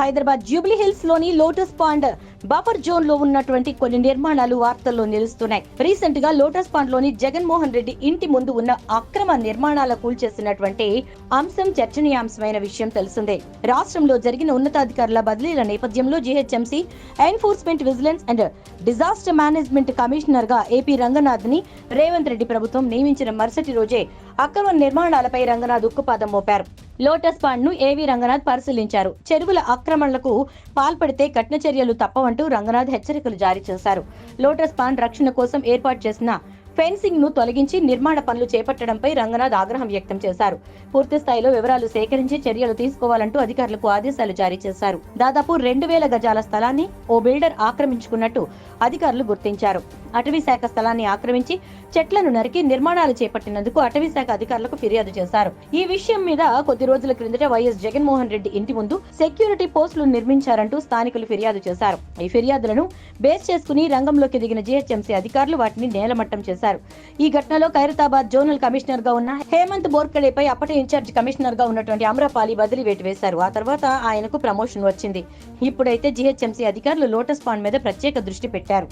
Hyderabad Jubilee హిల్స్లోని Lotus Pond buffer జోన్లో ఉన్నటువంటి కొన్ని నిర్మాణాలు వార్తల్లో నిలుస్తున్నాయి. రీసెంట్గా లోటస్ పాండ్లోని జగన్మోహన్ రెడ్డి ఇంటి ముందు ఉన్న అక్రమ నిర్మాణాల కూల్చేసినటువంటి అంశం చర్చనీయాంశమైన విషయం తెలిసిందే. రాష్ట్రంలో జరిగిన ఉన్నతాధికారుల బదిలీల నేపథ్యంలో GHMC enforcement vigilance and disaster management కమిషనర్గా ఏపీ రంగనాథ్ని రేవంత్ రెడ్డి ప్రభుత్వం నియమించిన మరుసటి రోజే అక్రమ నిర్మాణాలపై రంగనాథ్ ఉక్కుపాదం మోపారు. లోటస్ పాండ్ను ఏవీ రంగనాథ్ పరిశీలించారు. చెరువుల ఆక్రమణలకు పాల్పడితే కఠిన చర్యలు తప్పవంటూ రంగనాథ్ హెచ్చరికలు జారీ చేశారు. లోటస్ పాండ్ రక్షణ కోసం ఏర్పాటు చేసిన ఫెన్సింగ్ను తొలగించి నిర్మాణ పనులు చేపట్టడంపై రంగనాథ్ ఆగ్రహం వ్యక్తం చేశారు. పూర్తి స్థాయిలో వివరాలు సేకరించి చర్యలు తీసుకోవాలంటూ అధికారులకు ఆదేశాలు జారీ చేశారు. దాదాపు రెండు వేల గజాల స్థలాన్ని ఓ బిల్డర్ ఆక్రమించుకున్నట్టు అధికారులు గుర్తించారు. అటవీ శాఖ స్థలాన్ని ఆక్రమించి చెట్లను నరికి నిర్మాణాలు చేపట్టినందుకు అటవీ శాఖ అధికారులకు ఫిర్యాదు చేశారు. ఈ విషయం మీద కొద్ది రోజుల క్రిందట వైఎస్ జగన్మోహన్ రెడ్డి ఇంటి ముందు సెక్యూరిటీ పోస్టులు నిర్మించారంటూ స్థానికులు ఫిర్యాదు చేశారు. ఈ ఫిర్యాదులను బేస్ చేసుకుని రంగంలోకి దిగిన జీహెచ్ఎంసీ అధికారులు వాటిని నేలమట్టం చేశారు. ఈ ఘటనలో ఖైరతాబాద్ జోనల్ కమిషనర్గా ఉన్న హేమంత్ బోర్కడేపై అప్పటి ఇన్ఛార్జ్ కమిషనర్గా ఉన్నటువంటి అమ్రపాలి బదిలీ వేటు వేశారు. ఆ తర్వాత ఆయనకు ప్రమోషన్ వచ్చింది. ఇప్పుడైతే జీహెచ్ఎంసీ అధికారులు లోటస్ పాండ్ మీద ప్రత్యేక దృష్టి పెట్టారు.